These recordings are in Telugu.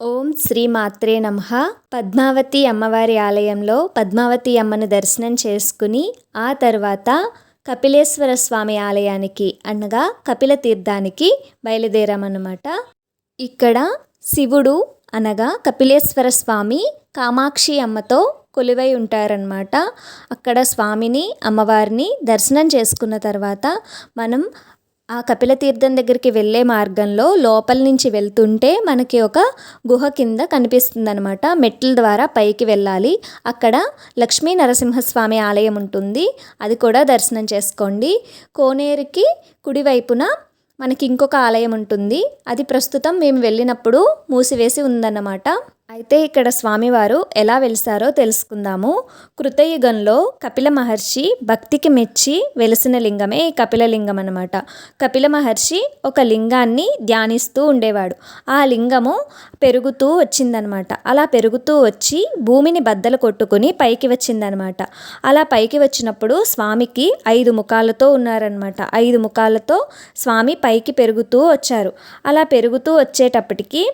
ఓం శ్రీ మాత్రే నమ. పద్మావతి అమ్మవారి ఆలయంలో పద్మావతి అమ్మను దర్శనం చేసుకుని ఆ తర్వాత కపిలేశ్వర స్వామి ఆలయానికి అనగా కపిల తీర్థానికి బయలుదేరామన్నమాట. ఇక్కడ శివుడు అనగా కపిలేశ్వర స్వామి కామాక్షి అమ్మతో కొలువై ఉంటారనమాట అక్కడ స్వామిని అమ్మవారిని దర్శనం చేసుకున్న తర్వాత మనం ఆ కపిల తీర్థం దగ్గరికి వెళ్ళే మార్గంలో లోపల నుంచి వెళ్తుంటే మనకి ఒక గుహ కింద కనిపిస్తుంది అనమాట మెట్ల ద్వారా పైకి వెళ్ళాలి. అక్కడ లక్ష్మీ నరసింహస్వామి ఆలయం ఉంటుంది. అది కూడా దర్శనం చేసుకోండి. కోనేరుకి కుడివైపున మనకి ఇంకొక ఆలయం ఉంటుంది. అది ప్రస్తుతం మేము వెళ్ళినప్పుడు మూసివేసి ఉందన్నమాట. అయితే ఇక్కడ స్వామివారు ఎలా వెలిసారో తెలుసుకుందాము. కృతయుగంలో కపిల మహర్షి భక్తికి మెచ్చి వెలిసిన లింగమే ఈ కపిల లింగం అనమాట కపిల మహర్షి ఒక లింగాన్ని ధ్యానిస్తూ ఉండేవాడు. ఆ లింగము పెరుగుతూ వచ్చిందనమాట అలా పెరుగుతూ వచ్చి భూమిని బద్దలు కొట్టుకుని పైకి వచ్చిందనమాట అలా పైకి వచ్చినప్పుడు స్వామికి ఐదు ముఖాలతో ఉన్నారనమాట ఐదు ముఖాలతో స్వామి పైకి పెరుగుతూ వచ్చారు. అలా పెరుగుతూ వచ్చేటప్పటికి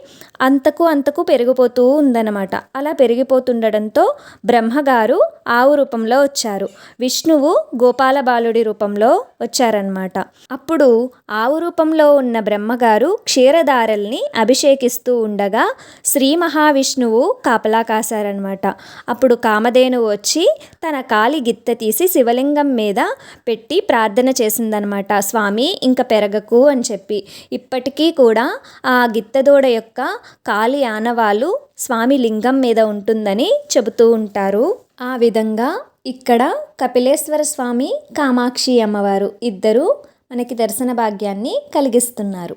అంతకు అంతకు పెరిగిపోతూ ఉందన్నమాట. అలా పెరిగిపోతుండడంతో బ్రహ్మగారు ఆవు రూపంలో వచ్చారు. విష్ణువు గోపాల బాలుడి రూపంలో వచ్చారనమాట అప్పుడు ఆవు రూపంలో ఉన్న బ్రహ్మగారు క్షీరధారల్ని అభిషేకిస్తూ ఉండగా శ్రీ మహావిష్ణువు కాపలా కాశారనమాట అప్పుడు కామధేనువు వచ్చి తన కాలి గిత్త తీసి శివలింగం మీద పెట్టి ప్రార్థన చేసిందనమాట స్వామి ఇంకా పెరగకు అని చెప్పి. ఇప్పటికీ కూడా ఆ గిత్తదూడ యొక్క కాలి ఆనవాలు స్వామి లింగం మీద ఉంటుందని చెబుతూ ఉంటారు. ఆ విధంగా ఇక్కడ కపిలేశ్వర స్వామి కామాక్షి అమ్మవారు ఇద్దరు మనకి దర్శన భాగ్యాన్ని కలిగిస్తున్నారు.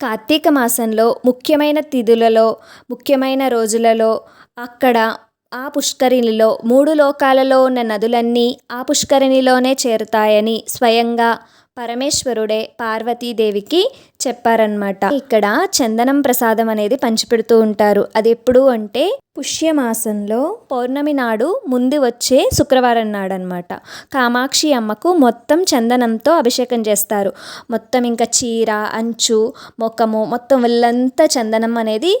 కార్తీక మాసంలో ముఖ్యమైన తిథులలో ముఖ్యమైన రోజులలో అక్కడ ఆ పుష్కరిణిలో మూడు లోకాలలో ఉన్న నదులన్నీ ఆ పుష్కరిణిలోనే చేరుతాయని స్వయంగా పరమేశ్వరుడే పార్వతీదేవికి చెప్పారనమాట ఇక్కడ చందనం ప్రసాదం అనేది పంచిపెడుతూ ఉంటారు. అది ఎప్పుడు అంటే పుష్యమాసంలో పౌర్ణమి నాడు ముందు వచ్చే శుక్రవారం నాడు అనమాట కామాక్షి అమ్మకు మొత్తం చందనంతో అభిషేకం చేస్తారు. మొత్తం ఇంకా చీర అంచు ముఖము మొత్తం వెళ్ళంతా చందనం అనేది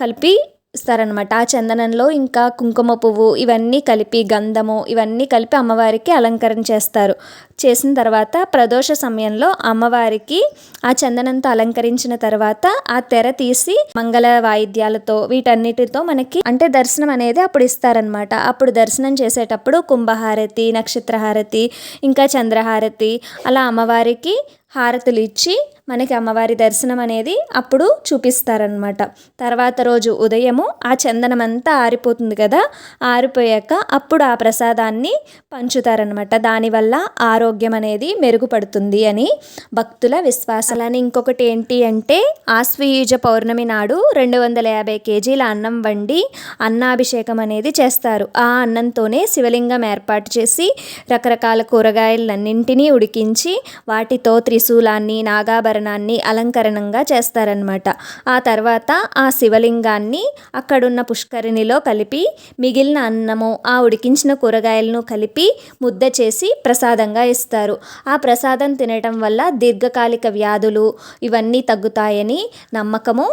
కలిపి ఇస్తారనమాట ఆ చందనంలో ఇంకా కుంకుమ పువ్వు ఇవన్నీ కలిపి గంధము ఇవన్నీ కలిపి అమ్మవారికి అలంకరణ చేస్తారు. చేసిన తర్వాత ప్రదోష సమయంలో అమ్మవారికి ఆ చందనంతో అలంకరించిన తర్వాత ఆ తెర తీసి మంగళ వాయిద్యాలతో వీటన్నిటితో మనకి అంటే దర్శనం అనేది అప్పుడు ఇస్తారనమాట అప్పుడు దర్శనం చేసేటప్పుడు కుంభహారతి నక్షత్రహారతి ఇంకా చంద్రహారతి అలా అమ్మవారికి హారతులు ఇచ్చి మనకి అమ్మవారి దర్శనం అనేది అప్పుడు చూపిస్తారనమాట తర్వాత రోజు ఉదయము ఆ చందనం అంతా ఆరిపోతుంది కదా ఆరిపోయాక అప్పుడు ఆ ప్రసాదాన్ని పంచుతారనమాట దానివల్ల ఆరోగ్యం అనేది మెరుగుపడుతుంది అని భక్తుల విశ్వాసాలని ఇంకొకటి ఏంటి అంటే ఆశ్వయుజ పౌర్ణమి నాడు రెండు వందల యాభై కేజీల అన్నం వండి అన్నాభిషేకం అనేది చేస్తారు. ఆ అన్నంతోనే శివలింగం ఏర్పాటు చేసి రకరకాల కూరగాయలన్నింటినీ ఉడికించి వాటితో త్రిశూలాన్ని నాగాభరణ నాగాభరణాన్ని అలంకరణంగా చేస్తారనమాట ఆ తర్వాత ఆ శివలింగాన్ని అక్కడున్న పుష్కరిణిలో కలిపి మిగిలిన అన్నము ఆ ఉడికించిన కూరగాయలను కలిపి ముద్ద చేసి ప్రసాదంగా ఇస్తారు. ఆ ప్రసాదం తినటం వల్ల దీర్ఘకాలిక వ్యాధులు ఇవన్నీ తగ్గుతాయని నమ్మకము.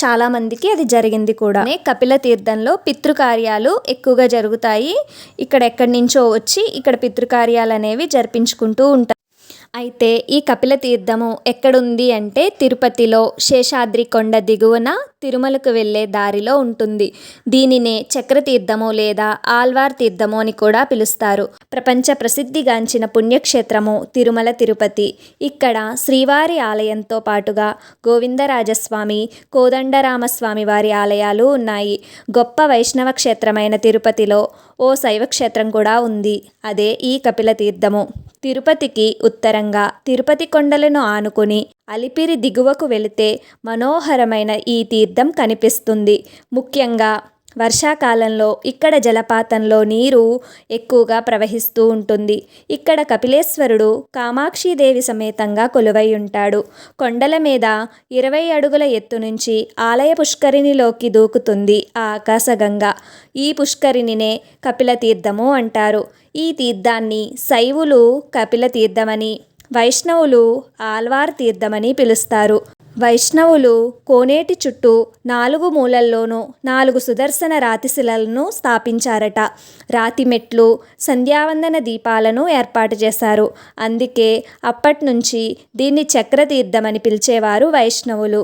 చాలామందికి అది జరిగింది కూడా. కపిల తీర్థంలో పితృకార్యాలు ఎక్కువగా జరుగుతాయి. ఇక్కడ ఎక్కడి నుంచో వచ్చి ఇక్కడ పితృకార్యాలు అనేవి జరిపించుకుంటూ ఉంటారు. అయితే ఈ కపిల తీర్థము ఎక్కడుంది అంటే తిరుపతిలో శేషాద్రి కొండ దిగువన తిరుమలకు వెళ్ళే దారిలో ఉంటుంది. దీనినే చక్రతీర్థము లేదా ఆల్వార్ తీర్థము అని కూడా పిలుస్తారు. ప్రపంచ ప్రసిద్ధిగాంచిన పుణ్యక్షేత్రము తిరుమల తిరుపతి. ఇక్కడ శ్రీవారి ఆలయంతో పాటుగా గోవిందరాజస్వామి కోదండరామస్వామి వారి ఆలయాలు ఉన్నాయి. గొప్ప వైష్ణవ క్షేత్రమైన తిరుపతిలో ఓ శైవ క్షేత్రం కూడా ఉంది. అదే ఈ కపిల తీర్థము. తిరుపతికి ఉత్తరంగా తిరుపతి కొండలను ఆనుకుని అలిపిరి దిగువకు వెళితే మనోహరమైన ఈ తీర్థం కనిపిస్తుంది. ముఖ్యంగా వర్షాకాలంలో ఇక్కడ జలపాతంలో నీరు ఎక్కువగా ప్రవహిస్తూ ఉంటుంది. ఇక్కడ కపిలేశ్వరుడు కామాక్షిదేవి సమేతంగా కొలువై ఉంటాడు. కొండల మీద ఇరవై అడుగుల ఎత్తు నుంచి ఆలయ పుష్కరిణిలోకి దూకుతుంది ఆ ఆకాశగంగ. ఈ పుష్కరిణినే కపిల తీర్థము అంటారు. ఈ తీర్థాన్ని శైవులు కపిల తీర్థమని వైష్ణవులు ఆల్వార్ తీర్థమని పిలుస్తారు. వైష్ణవులు కోనేటి చుట్టూ నాలుగు మూలల్లోనూ నాలుగు సుదర్శన రాతిశిలలను స్థాపించారట. రాతి మెట్లు సంధ్యావందన దీపాలను ఏర్పాటు చేశారు. అందుకే అప్పట్నుంచి దీన్ని చక్రతీర్థమని పిలిచేవారు వైష్ణవులు.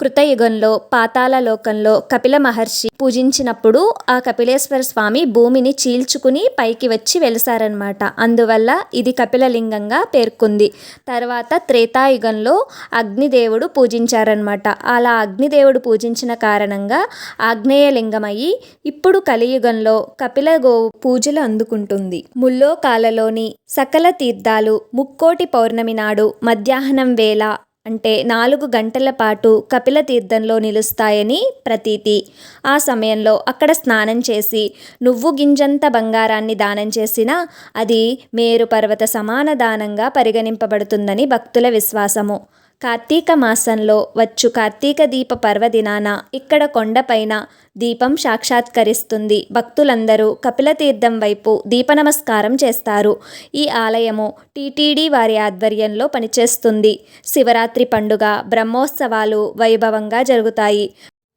కృతయుగంలో పాతాళ లోకంలో కపిల మహర్షి పూజించినప్పుడు ఆ కపిలేశ్వర స్వామి భూమిని చీల్చుకుని పైకి వచ్చి వెలిసారనమాట అందువల్ల ఇది కపిలలింగంగా పేర్కొంది. తర్వాత త్రేతాయుగంలో అగ్నిదేవుడు పూజించారనమాట అలా అగ్నిదేవుడు పూజించిన కారణంగా ఆగ్నేయలింగమయ్యి ఇప్పుడు కలియుగంలో కపిల గోవు పూజలు అందుకుంటుంది. ముల్లోకాలలోని సకల తీర్థాలు ముక్కోటి పౌర్ణమి నాడు మధ్యాహ్నం వేళ అంటే నాలుగు గంటల పాటు కపిల తీర్థంలో నిలుస్తాయని ప్రతీతి. ఆ సమయంలో అక్కడ స్నానం చేసి నువ్వు గింజంత బంగారాన్ని దానం చేసినా అది మేరు పర్వత సమాన దానంగా పరిగణింపబడుతుందని భక్తుల విశ్వాసము. కార్తీక మాసంలో వచ్చు కార్తీక దీప పర్వదినాన ఇక్కడ కొండపైన దీపం సాక్షాత్కరిస్తుంది. భక్తులందరూ కపిలతీర్థం వైపు దీప నమస్కారం చేస్తారు. ఈ ఆలయము టీటీడీ వారి ఆధ్వర్యంలో పనిచేస్తుంది. శివరాత్రి పండుగ బ్రహ్మోత్సవాలు వైభవంగా జరుగుతాయి.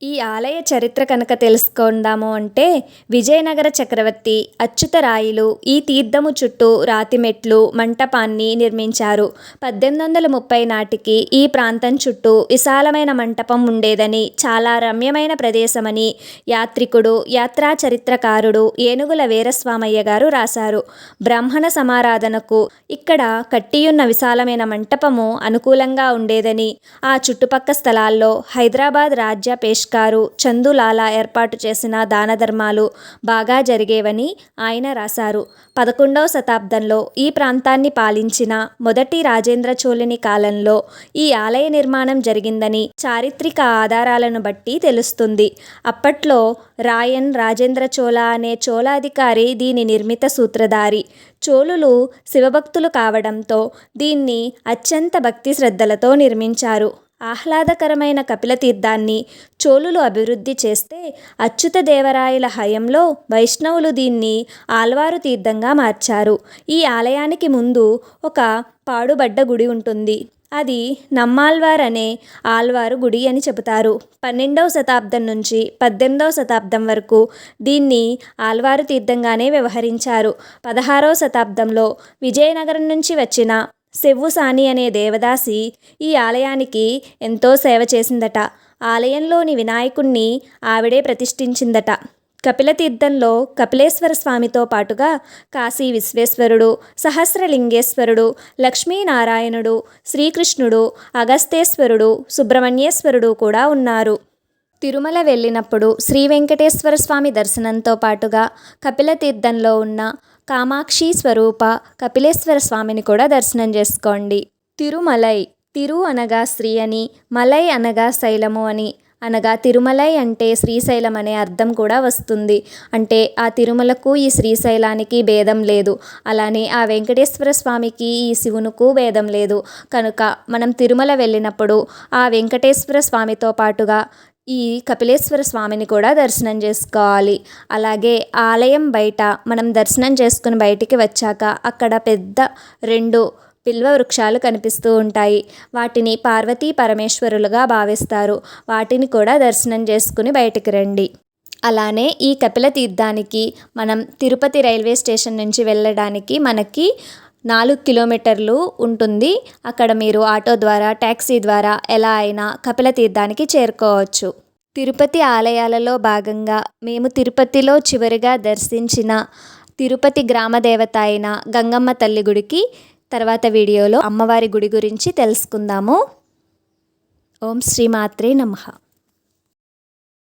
ఈ ఆలయ చరిత్ర కనుక తెలుసుకుందాము అంటే విజయనగర చక్రవర్తి అచ్యుతరాయులు ఈ తీర్థము చుట్టూ రాతిమెట్లు మంటపాన్ని నిర్మించారు. పద్దెనిమిది వందల ముప్పై నాటికి ఈ ప్రాంతం చుట్టూ విశాలమైన మంటపం ఉండేదని చాలా రమ్యమైన ప్రదేశమని యాత్రికుడు యాత్రా చరిత్రకారుడు ఏనుగుల వీరస్వామయ్య గారు రాశారు. బ్రాహ్మణ సమారాధనకు ఇక్కడ కట్టియున్న విశాలమైన మంటపము అనుకూలంగా ఉండేదని ఆ చుట్టుపక్క స్థలాల్లో హైదరాబాద్ రాజ్య పేష్ గారు చందులాలా ఏర్పాటు చేసిన దానధర్మాలు బాగా జరిగేవని ఆయన రాశారు. పదకొండవ శతాబ్దంలో ఈ ప్రాంతాన్ని పాలించిన మొదటి రాజేంద్ర చోళుని కాలంలో ఈ ఆలయ నిర్మాణం జరిగిందని చారిత్రక ఆధారాలను బట్టి తెలుస్తుంది. అప్పట్లో రాయన్ రాజేంద్ర చోళ అనే చోళాధికారి దీని నిర్మిత సూత్రధారి. చోళులు శివభక్తులు కావడంతో దీన్ని అత్యంత భక్తి శ్రద్ధలతో నిర్మించారు. ఆహ్లాదకరమైన కపిల తీర్థాన్ని చోళులు అభివృద్ధి చేస్తే అచ్యుత దేవరాయల హయంలో వైష్ణవులు దీన్ని ఆల్వారు తీర్థంగా మార్చారు. ఈ ఆలయానికి ముందు ఒక పాడుబడ్డ గుడి ఉంటుంది. అది నమ్మాల్వార్ అనే ఆల్వారు గుడి అని చెబుతారు. పన్నెండవ శతాబ్దం నుంచి పద్దెనిమిదవ శతాబ్దం వరకు దీన్ని ఆల్వారు తీర్థంగానే వ్యవహరించారు. పదహారవ శతాబ్దంలో విజయనగరం నుంచి వచ్చిన సెవ్వుసాని అనే దేవదాసి ఈ ఆలయానికి ఎంతో సేవ చేసిందట. ఆలయంలోని వినాయకుణ్ణి ఆవిడే ప్రతిష్ఠించిందట. కపిలతీర్థంలో కపిలేశ్వర స్వామితో పాటుగా కాశీ విశ్వేశ్వరుడు సహస్రలింగేశ్వరుడు లక్ష్మీనారాయణుడు శ్రీకృష్ణుడు అగస్తేశ్వరుడు సుబ్రహ్మణ్యేశ్వరుడు కూడా ఉన్నారు. తిరుమల వెళ్ళినప్పుడు శ్రీ వెంకటేశ్వర స్వామి దర్శనంతో పాటుగా కపిలతీర్థంలో ఉన్న కామాక్షి స్వరూప కపిలేశ్వర స్వామిని కూడా దర్శనం చేసుకోండి. తిరుమలై తిరు అనగా శ్రీ అని మలై అనగా శైలము అని అనగా తిరుమలై అంటే శ్రీశైలం అనే అర్థం కూడా వస్తుంది. అంటే ఆ తిరుమలకు ఈ శ్రీశైలానికి భేదం లేదు. అలానే ఆ వెంకటేశ్వర స్వామికి ఈ శివునుకు భేదం లేదు. కనుక మనం తిరుమల వెళ్ళినప్పుడు ఆ వెంకటేశ్వర స్వామితో పాటుగా ఈ కపిలేశ్వర స్వామిని కూడా దర్శనం చేసుకోవాలి. అలాగే ఆలయం బయట మనం దర్శనం చేసుకుని బయటికి వచ్చాక అక్కడ పెద్ద రెండు బిల్వ వృక్షాలు కనిపిస్తూ ఉంటాయి. వాటిని పార్వతీ పరమేశ్వరులుగా భావిస్తారు. వాటిని కూడా దర్శనం చేసుకుని బయటికి రండి. అలానే ఈ కపిల తీర్థానికి మనం తిరుపతి రైల్వే స్టేషన్ నుంచి వెళ్ళడానికి మనకి నాలుగు కిలోమీటర్లు ఉంటుంది. అక్కడ మీరు ఆటో ద్వారా ట్యాక్సీ ద్వారా ఎలా అయినా కపిల తీర్థానికి చేరుకోవచ్చు. తిరుపతి ఆలయాలలో భాగంగా మేము తిరుపతిలో చివరిగా దర్శించిన తిరుపతి గ్రామ దేవత అయిన గంగమ్మ తల్లి గుడికి తర్వాత వీడియోలో అమ్మవారి గుడి గురించి తెలుసుకుందాము. ఓం శ్రీ మాత్రే నమః.